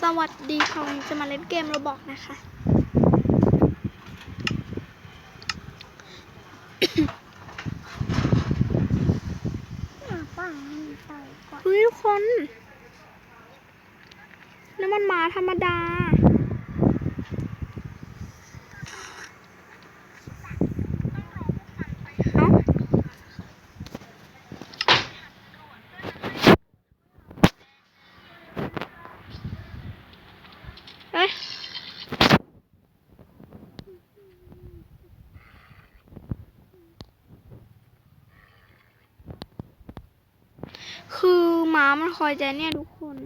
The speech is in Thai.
สวัสดีค่ะวันนี้จะมาเล่นเกมโรบอกนะคะ เฮ้ยทุกคน น้ำมันหมาธรรมดา เอ้ยคือหมามันคอยใจเนี่ยทุกคน